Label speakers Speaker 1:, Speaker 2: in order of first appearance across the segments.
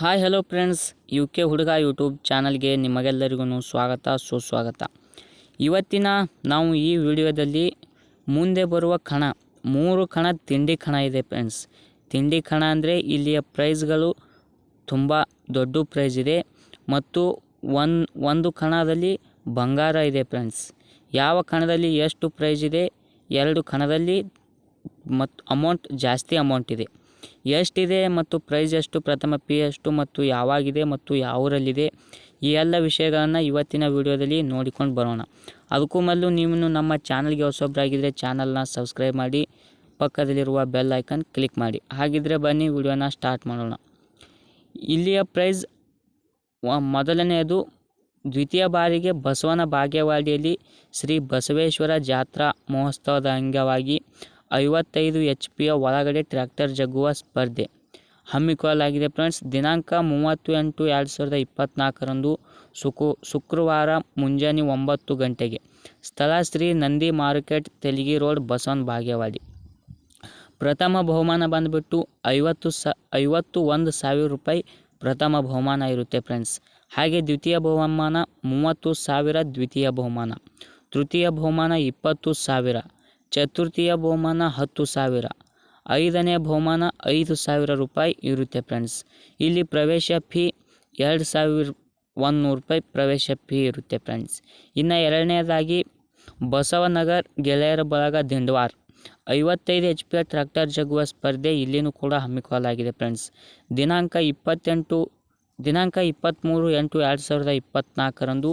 Speaker 1: Hi hello friends U K ಹುಡುಗ YouTube ಚಾನಲ್ಗೆ ನಿಮಗೆಲ್ಲರಿಗೂ ಸ್ವಾಗತ, ಸುಸ್ವಾಗತ. ಇವತ್ತಿನ ನಾವು ಈ ವಿಡಿಯೋದಲ್ಲಿ ಮುಂದೆ ಬರುವ ಕಣ, ಮೂರು ಕಣ ತಿಂಡಿ ಕಣ ಇದೆ ಫ್ರೆಂಡ್ಸ್ ತಿಂಡಿ ಕಣ ಅಂದರೆ ಇಲ್ಲಿಯ ಪ್ರೈಸ್ಗಳು ತುಂಬ ದೊಡ್ಡ ಪ್ರೈಸ್ ಇದೆ ಮತ್ತು ಒನ್, ಒಂದು ಕಣದಲ್ಲಿ ಬಂಗಾರ ಇದೆ ಫ್ರೆಂಡ್ಸ್ ಯಾವ ಕಣದಲ್ಲಿ ಎಷ್ಟು ಪ್ರೈಸ್ ಇದೆ? ಎರಡು ಕಣದಲ್ಲಿ ಮತ್ತು ಅಮೌಂಟ್ ಜಾಸ್ತಿ ಅಮೌಂಟ್ ಇದೆ. ಎಷ್ಟಿದೆ ಮತ್ತು ಪ್ರೈಸ್ ಎಷ್ಟು, ಪ್ರಥಮ ಪಿ ಎಷ್ಟು ಮತ್ತು ಯಾವಾಗಿದೆ ಮತ್ತು ಯಾವೂರಲ್ಲಿದೆ, ಈ ಎಲ್ಲ ವಿಷಯಗಳನ್ನು ಇವತ್ತಿನ ವಿಡಿಯೋದಲ್ಲಿ ನೋಡಿಕೊಂಡು ಬರೋಣ. ಅದಕ್ಕೂ ಮೊದಲು ನೀವು ನಮ್ಮ ಚಾನಲ್ಗೆ ಹೊಸೊಬ್ಬರಾಗಿದ್ದರೆ ಚಾನಲ್ನ ಸಬ್ಸ್ಕ್ರೈಬ್ ಮಾಡಿ, ಪಕ್ಕದಲ್ಲಿರುವ ಬೆಲ್ ಐಕನ್ ಕ್ಲಿಕ್ ಮಾಡಿ. ಹಾಗಿದ್ರೆ ಬನ್ನಿ, ವಿಡಿಯೋನ ಸ್ಟಾರ್ಟ್ ಮಾಡೋಣ. ಇಲ್ಲಿಯ ಪ್ರೈಸ್ ಮೊದಲನೆಯದು, ದ್ವಿತೀಯ ಬಾರಿಗೆ ಬಸವನ ಭಾಗ್ಯವಾಡಿಯಲ್ಲಿ ಶ್ರೀ ಬಸವೇಶ್ವರ ಜಾತ್ರಾ ಮಹೋತ್ಸವದ ಅಂಗವಾಗಿ ಐವತ್ತೈದು ಎಚ್ ಪಿಯ ಒಳಗಡೆ ಟ್ರ್ಯಾಕ್ಟರ್ ಜಗ್ಗುವ ಸ್ಪರ್ಧೆ. ಹಮ್ಮಿಕೊಳ್ಳಲಾಗಿದೆ ಫ್ರೆಂಡ್ಸ್. ದಿನಾಂಕ ಮೂವತ್ತು ಎಂಟು ಎರಡು ಸಾವಿರದ ಇಪ್ಪತ್ತ್ನಾಲ್ಕರಂದು ಸುಕು, ಶುಕ್ರವಾರ ಮುಂಜಾನೆ ಒಂಬತ್ತು ಗಂಟೆಗೆ. ಸ್ಥಳ ಶ್ರೀ ನಂದಿ ಮಾರ್ಕೆಟ್ ತೆಲಿಗಿ ರೋಡ್ ಬಸವನ್ ಬಾಗೇವಾಡಿ ಪ್ರಥಮ ಬಹುಮಾನ ಬಂದುಬಿಟ್ಟು ಐವತ್ತು ಸ ಐವತ್ತು ಒಂದು ಸಾವಿರ ರೂಪಾಯಿ ಪ್ರಥಮ ಬಹುಮಾನ ಇರುತ್ತೆ ಫ್ರೆಂಡ್ಸ್. ಹಾಗೆ ದ್ವಿತೀಯ ಬಹುಮಾನ ಮೂವತ್ತು ಸಾವಿರ, ದ್ವಿತೀಯ ಬಹುಮಾನ. ತೃತೀಯ ಬಹುಮಾನ ಇಪ್ಪತ್ತು ಸಾವಿರ. ಚತುರ್ಥಿಯ ಬಹುಮಾನ ಹತ್ತು ಸಾವಿರ. ಐದನೇ ಬಹುಮಾನ ಐದು ಸಾವಿರ ರೂಪಾಯಿ ಇರುತ್ತೆ ಫ್ರೆಂಡ್ಸ್ ಇಲ್ಲಿ ಪ್ರವೇಶ ಫೀ ಎರಡು ಸಾವಿರ ಒಂದು ನೂರು ರೂಪಾಯಿ ಪ್ರವೇಶ ಫೀ ಇರುತ್ತೆ ಫ್ರೆಂಡ್ಸ್ ಇನ್ನು ಎರಡನೇದಾಗಿ ಬಸವನಗರ್ ಗೆಳೆಯರ ಬಳಗ ದಿಂಡವಾರ್. ಐವತ್ತೈದು ಎಚ್ ಪಿ ಟ್ರ್ಯಾಕ್ಟರ್ ಜಗುವ ಸ್ಪರ್ಧೆ ಇಲ್ಲಿನೂ ಕೂಡ ಹಮ್ಮಿಕೊಳ್ಳಲಾಗಿದೆ ಫ್ರೆಂಡ್ಸ್ ದಿನಾಂಕ ಇಪ್ಪತ್ತೆಂಟು, ದಿನಾಂಕ ಇಪ್ಪತ್ತ್ಮೂರು ಎಂಟು ಎರಡು ಸಾವಿರದ ಇಪ್ಪತ್ತ್ನಾಲ್ಕರಂದು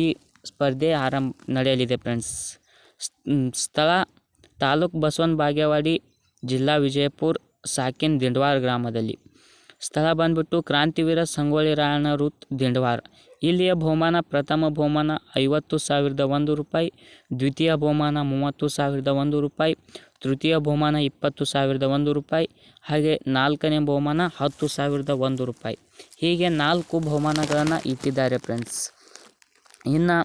Speaker 1: ಈ ಸ್ಪರ್ಧೆ ಆರಂಭ, ನಡೆಯಲಿದೆ ಫ್ರೆಂಡ್ಸ್ ಸ್ಥಳ ತಾಲೂಕು ಬಸವನ ಬಾಗೇವಾಡಿ ಜಿಲ್ಲಾ ವಿಜಯಪುರ, ಸಾಕಿನ್ ದಿಂಡವಾರ ಗ್ರಾಮದಲ್ಲಿ. ಸ್ಥಳ ಬಂದ್ಬಿಟ್ಟು ಕ್ರಾಂತಿವೀರ ಸಂಗೊಳ್ಳಿ ರಾಯಣ್ಣ ವೃತ್ ದಿಂಡವಾರ. ಇಲ್ಲಿಯ ಬಹುಮಾನ ಪ್ರಥಮ ಬಹುಮಾನ ಐವತ್ತು ಸಾವಿರದ ಒಂದು ರೂಪಾಯಿ, ದ್ವಿತೀಯ ಬಹುಮಾನ ಮೂವತ್ತು ಸಾವಿರದ ಒಂದು ರೂಪಾಯಿ, ತೃತೀಯ ಬಹುಮಾನ ಇಪ್ಪತ್ತು ಸಾವಿರದ ಒಂದು ರೂಪಾಯಿ, ಹಾಗೆ ನಾಲ್ಕನೇ ಬಹುಮಾನ ಹತ್ತು ಸಾವಿರದ ಒಂದು ರೂಪಾಯಿ. ಹೀಗೆ ನಾಲ್ಕು ಬಹುಮಾನಗಳನ್ನು ಇಟ್ಟಿದ್ದಾರೆ ಫ್ರೆಂಡ್ಸ್ ಇನ್ನು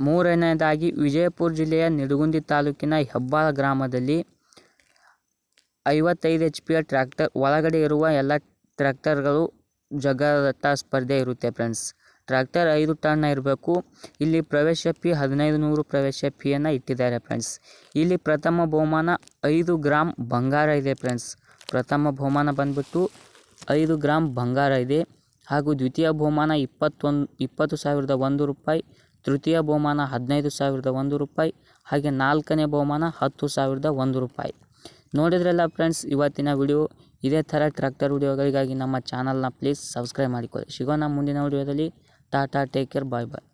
Speaker 1: ಮೂರನೆಯದಾಗಿ ವಿಜಯಪುರ ಜಿಲ್ಲೆಯ ನಿಡಗುಂದಿ ತಾಲೂಕಿನ ಹೆಬ್ಬಾಳ ಗ್ರಾಮದಲ್ಲಿ ಐವತ್ತೈದು ಎಚ್ ಪಿಯ ಟ್ರ್ಯಾಕ್ಟರ್, ಒಳಗಡೆ ಇರುವ ಎಲ್ಲ ಟ್ರ್ಯಾಕ್ಟರ್ಗಳು ಜಗತ್ತ ಸ್ಪರ್ಧೆ ಇರುತ್ತೆ ಫ್ರೆಂಡ್ಸ್. ಟ್ರ್ಯಾಕ್ಟರ್ ಐದು ಟನ್ ಇರಬೇಕು. ಇಲ್ಲಿ ಪ್ರವೇಶ ಫೀ ಹದಿನೈದು ನೂರು ಪ್ರವೇಶ ಫೀಯನ್ನು ಇಟ್ಟಿದ್ದಾರೆ ಫ್ರೆಂಡ್ಸ್. ಇಲ್ಲಿ ಪ್ರಥಮ ಬಹುಮಾನ ಐದು ಗ್ರಾಮ್ ಬಂಗಾರ ಇದೆ ಫ್ರೆಂಡ್ಸ್. ಪ್ರಥಮ ಬಹುಮಾನ ಬಂದ್ಬಿಟ್ಟು ಐದು ಗ್ರಾಮ್ ಬಂಗಾರ ಇದೆ. ಹಾಗೂ ದ್ವಿತೀಯ ಬಹುಮಾನ ಇಪ್ಪತ್ತೊಂದು, ಇಪ್ಪತ್ತು ಸಾವಿರದ ಒಂದು ರೂಪಾಯಿ ತೃತೀಯ ಬಹುಮಾನ ಹದಿನೈದು ಸಾವಿರದ ಒಂದು ರೂಪಾಯಿ, ಹಾಗೆ ನಾಲ್ಕನೇ ಬಹುಮಾನ ಹತ್ತು ಸಾವಿರದ ಒಂದು ರೂಪಾಯಿ. ನೋಡಿದ್ರಲ್ಲ ಫ್ರೆಂಡ್ಸ್ ಇವತ್ತಿನ ವಿಡಿಯೋ ಇದೇ ಥರ ಟ್ರ್ಯಾಕ್ಟರ್ ವಿಡಿಯೋಗಳಿಗಾಗಿ ನಮ್ಮ ಚಾನಲ್ನ ಪ್ಲೀಸ್ ಸಬ್ಸ್ಕ್ರೈಬ್ ಮಾಡಿಕೊಳ್ಳಿ. ಸಿಗೋಣ ಮುಂದಿನ ವಿಡಿಯೋದಲ್ಲಿ tata take care bye bye